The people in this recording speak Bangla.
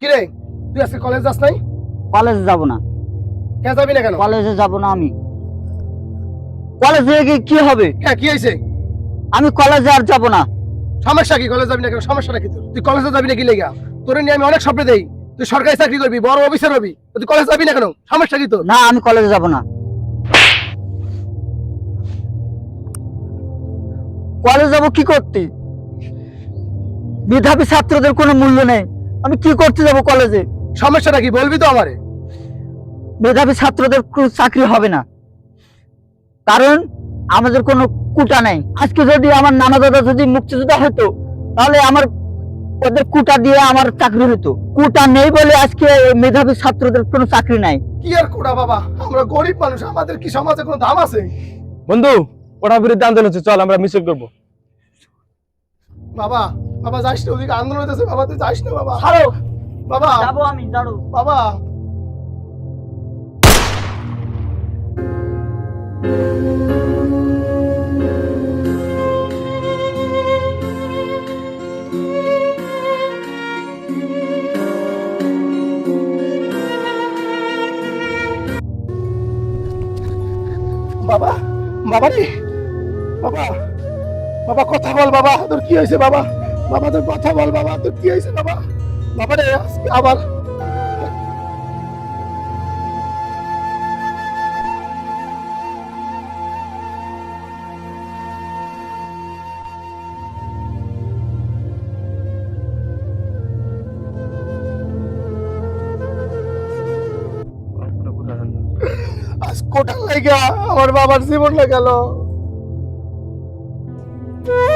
কিরে তুই আজকে কলেজ যাস নাই? কলেজে যাব না। কেন যাবি না কেন? কলেজে যাব না আমি। কলেজে গিয়ে কি হবে? হ্যাঁ কি হয়েছে? আমি কলেজে আর যাব না। সমস্যা কি? কলেজ যাবি না কেন? সমস্যাটা কি তোর? তুই কলেজে যাবি না কি লেগা? তোর নিয়ে আমি অনেক স্বপ্ন দেই। তুই সরকারি চাকরি করবি বড় অফিসার হবি। তুই কলেজ যাবি না কেন? সমস্যা কি তোর? না আমি কলেজে যাব না। কলেজ যাব কি করতে? মেধাবী ছাত্রদের কোনো মূল্য নেই। আমি কি করতে যাব কলেজে? সমস্যাটা কি বলবি তো আমারে? মেধাবী ছাত্রদের কোনো চাকরি হবে না। কারণ আমাদের কোনো কুটা নাই। আজকে যদি আমার নানা দাদা যদি মুক্তিযোদ্ধা হতো তাহলে আমার ওদের কুটা দিয়ে আমার চাকরি হতো। কুটা নেই বলে আজকে মেধাবী ছাত্রদের কোনো চাকরি নাই। কি আর কোড়া বাবা? আমরা গরিব মানুষ আমাদের কি সমাজে কোনো দাম আছে? বন্ধু ওটার বিরুদ্ধে আন্দোলন হচ্ছে চল আমরা মিছিল করব। বাবা বাবা যাইস না ওদিকে আন্দোলন হইতেছে। বাবা তুই যাইস না বাবা। ছাড়ো। বাবা। যাব আমি দাঁড়ো। বাবা। বাবা বাবা রে। বাবা। বাবা, কথা বল বাবা। তোর কি হয়েছে বাবা? বাবা, তোর কথা বল বাবা, তোর কি হয়েছে বাবা? বাবা রে, আজকে আবার আজ আমার বাবার জীবনটা গেল। Woo!